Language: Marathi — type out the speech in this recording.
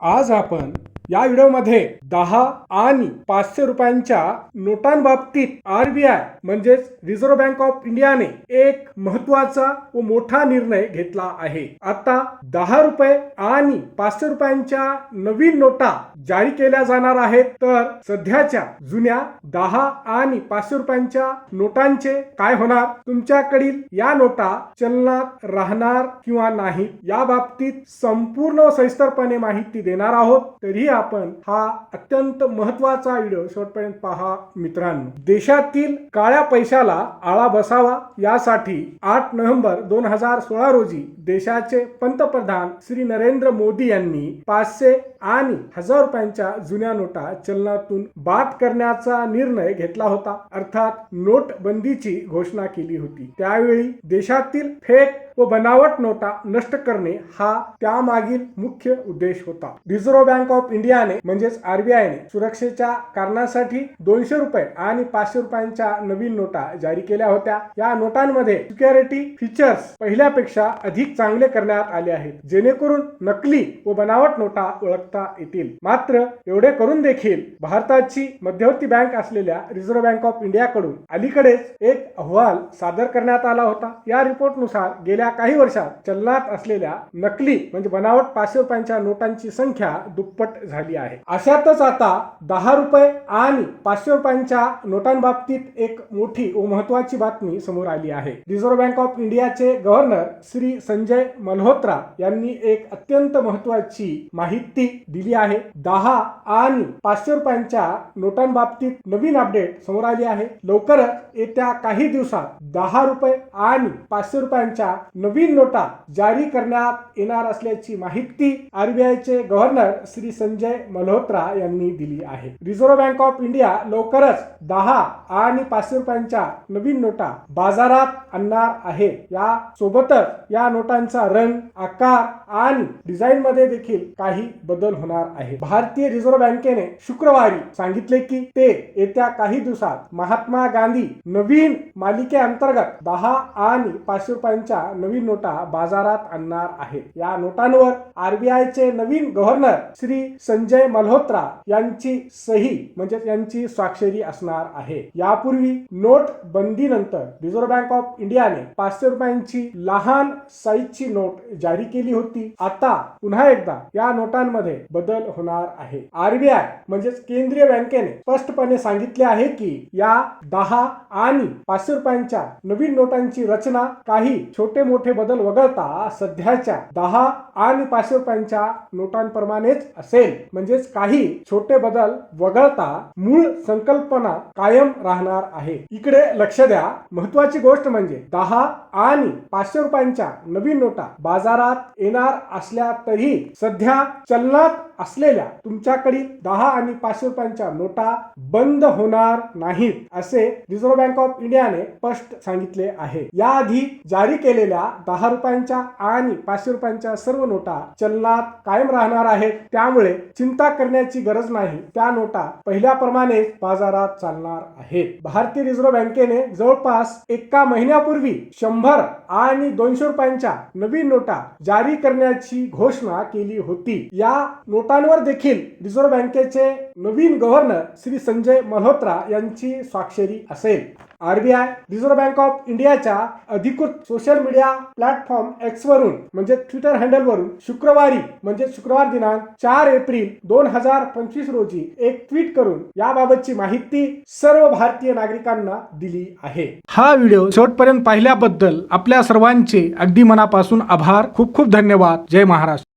आज आपण या व्हिडिओमध्ये दहा आणि पाचशे रुपयांच्या नोटांबाबतीत आरबीआय म्हणजेच रिझर्व्ह बँक ऑफ इंडियाने एक महत्त्वाचा व मोठा निर्णय घेतला आहे. आता दहा रुपये आणि पाचशे रुपयांच्या नवीन नोटा जारी केल्या जाणार आहेत. तर सध्याच्या जुन्या दहा आणि पाचशे रुपयांच्या नोटांचे काय होणार? तुमच्याकडील या नोटा चलनात राहणार किंवा नाही या बाबतीत संपूर्ण सविस्तरपणे माहिती देणार आहोत. तरीही आपण हा अत्यंत महत्त्वाचा व्हिडिओ शेवटपर्यंत पहा मित्रांनो. देशातील काळ्या पैशाला आळा बसावा यासाठी आठ नोव्हेंबर दोन हजार सोळा रोजी देशाचे पंतप्रधान श्री नरेंद्र मोदी यांनी पाचशे आणि हजार रुपयांच्या जुन्या नोटा चलनातून बाद करण्याचा निर्णय घेतला होता. अर्थात नोटबंदीची घोषणा केली होती. त्यावेळी देशातील फेक व बनावट नोटा नष्ट करणे हा त्यामागील मुख्य उद्देश होता. रिझर्व्ह बँक ऑफ इंडियाने म्हणजेच आरबीआयने सुरक्षेच्या कारणासाठी दोनशे रुपये आणि पाचशे रुपयांच्या नवीन नोटा जारी केल्या होत्या. या नोटांमध्ये सिक्युरिटी फीचर्स पहिल्यापेक्षा अधिक चांगले करण्यात आले आहेत जेणेकरून नकली व बनावट नोटा ओळखता येतील. मात्र एवढे करून देखील भारताची मध्यवर्ती बँक असलेल्या रिझर्व्ह बँक ऑफ इंडियाकडून अलीकडेच एक अहवाल सादर करण्यात आला होता. या रिपोर्टनुसार गेल्या काही वर्षात चलनात असलेल्या नकली म्हणजे बनावट पाचशे रुपयांच्या नोटांची संख्या दुप्पट झाली आहे. अशातच आता दहा रुपये आणि पाचशे रुपयांच्या नोटांबाबतीत एक मोठी व महत्वाची बातमी समोर आली आहे. रिझर्व्ह बँक ऑफ इंडियाचे गव्हर्नर श्री संजय मल्होत्रा यांनी एक अत्यंत महत्वाची माहिती दिली आहे. दहा आणि पाचशे रुपयांच्या नोटांबाबतीत नवीन अपडेट समोर आली आहे. लवकरच येत्या काही दिवसात दहा रुपये आणि पाचशे रुपयांच्या नवीन नोटा जारी करण्यात येणार असल्याची माहिती आरबीआयचे गव्हर्नर श्री संजय मल्होत्रा यांनी दिली आहे. रिझर्व्ह बँक ऑफ इंडिया लवकरच दहा आणि पाचशे रुपयांच्या नवीन नोटा बाजारात आणणार आहे. या सोबतच या नोटांचा रंग आकार आणि डिझाईन मध्ये देखील काही बदल होणार आहे. भारतीय रिझर्व्ह बँकेने शुक्रवारी सांगितले की ते येत्या काही दिवसात महात्मा गांधी नवीन मालिके अंतर्गत दहा आणि पाचशे रुपयांच्या नवीन नोटा बाजारात आणणार आहेत या नोटांवर आरबीआयचे नवीन गव्हर्नर श्री संजय मल्होत्रा यांची सही म्हणजे यांची स्वाक्षरी असणार आहे. यापूर्वी नोट बंदीनंतर रिझर्व्ह बँक ऑफ इंडियाने पाचशे रुपयांची लहान साईजची नोट जारी केली होती. आता पुन्हा एकदा या नोटांमध्ये बदल होणार आहे. आरबीआय म्हणजेच केंद्रीय बँकेने स्पष्टपणे सांगितले आहे की या दहा आणि पाचशे रुपयांच्या नवीन नोटांची रचना काही छोटे मोठे बदल वगळता सध्याच्या दहा आणि पाचशे रुपयांच्या नोटांप्रमाणेच असेल. म्हणजेच काही छोटे बदल वगळता मूळ संकल्पना कायम राहणार आहे. इकडे लक्ष द्या. महत्वाची गोष्ट म्हणजे दहा आणि पाचशे रुपयांच्या नवीन नोटा बाजारात येणार असल्या तरी सध्या चलनात असलेल्या तुमच्याकडील दहा आणि पाचशे रुपयांच्या नोटा बंद होणार नाहीत असे रिझर्व्ह बँक ऑफ इंडियाने स्पष्ट सांगितले आहे. याआधी जारी केलेल्या दहा रुपयांच्या आणि पाचशे रुपयांच्या सर्व नोटा चलनात कायम राहणार आहेत. त्यामुळे चिंता करण्याची गरज नाही. त्या नोटा पहिल्याप्रमाणेच बाजारात चालणार आहेत. भारतीय रिझर्व्ह बँकेने जवळपास एका महिन्यापूर्वी शंभर आणि दोनशे रुपयांच्या नवीन नोटा जारी करण्याची घोषणा केली होती. या नोटा नोटांवर देखील रिझर्व्ह बँकेचे नवीन गव्हर्नर श्री संजय मल्होत्रा यांची स्वाक्षरी असेल. आरबीआय रिझर्व्ह बँक ऑफ इंडियाच्या अधिकृत सोशल मीडिया प्लॅटफॉर्म एक्स वरून म्हणजे ट्विटर हँडल वरून शुक्रवारी म्हणजे शुक्रवार दिनांक चार एप्रिल दोन हजार पंचवीस रोजी एक ट्विट करून याबाबतची माहिती सर्व भारतीय नागरिकांना दिली आहे. हा व्हिडिओ शेवटपर्यंत पाहिल्याबद्दल आपल्या सर्वांचे अगदी मनापासून आभार. खूप खूप धन्यवाद. जय महाराष्ट्र.